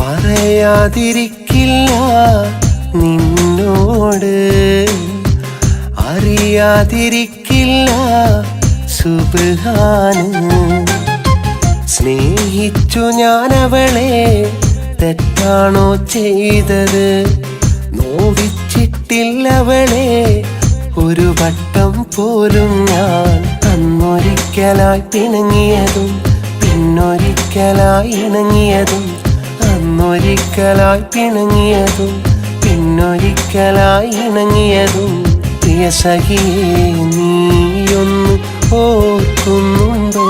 പറയാതിരിക്കില്ല നിന്നോട്. അറിയാതിരിക്കില്ല സുബാന് സ്നേഹിച്ചു ഞാൻ അവളെ തെറ്റാണോ ചെയ്തത്? നോവിച്ചിട്ടില്ലവളെ ഒരു വട്ടം പോലും ഞാൻ അന്നൊരിക്കലായി പിണങ്ങിയതും പിന്നൊരിക്കലായി ഇണങ്ങിയതും അന്നൊരിക്കലായി പിണങ്ങിയതും പിന്നൊരിക്കലായി ഇണങ്ങിയതും പ്രിയ സഖിയേ നീയൊന്ന് ഓർക്കുന്നുണ്ടോ?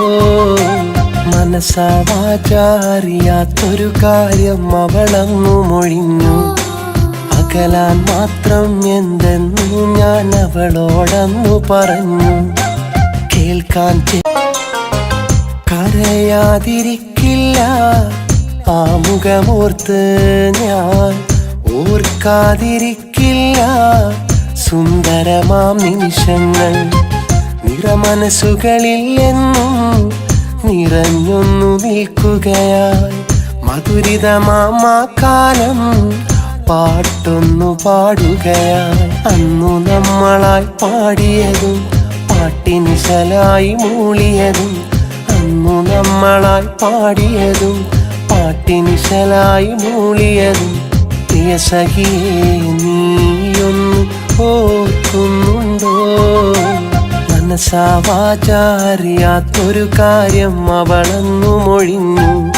മനസ്സാവാചാറിയാത്തൊരു കാര്യം അവളങ്ങു മൊഴിഞ്ഞു. അകലാൻ മാത്രം എന്തെന്നു ഞാൻ അവളോടന്നു പറഞ്ഞു. കേൾക്കാൻ കരയാതിരിക്കില്ല. ആ മുഖമോർത്ത് ഞാൻ ഓർക്കാതിരിക്കില്ല. സുന്ദരമാം നിമിഷങ്ങൾ നിറമനസ്സുകളിൽ എന്നും നിറഞ്ഞൊന്നു നിൽക്കുകയായി മധുരിതമാമാ കാലം പാട്ടൊന്നു പാടുകയായി അന്നു നമ്മളായി പാടിയതും പാട്ടിനിശലായി മൂളിയതും അന്നു നമ്മളായി പാടിയതും പാട്ടിനിശലായി മൂളിയതും പ്രിയ സഖിയേ നീയൊന്ന് ഓർക്കുന്നുണ്ടോ? മനസ്സാവാചാറിയാത്തൊരു കാര്യം അവളന്നു മൊഴിഞ്ഞു.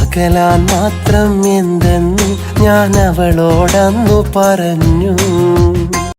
അകലാൻ മാത്രം എന്തെന്ന് ഞാൻ അവളോടന്നു പറഞ്ഞു.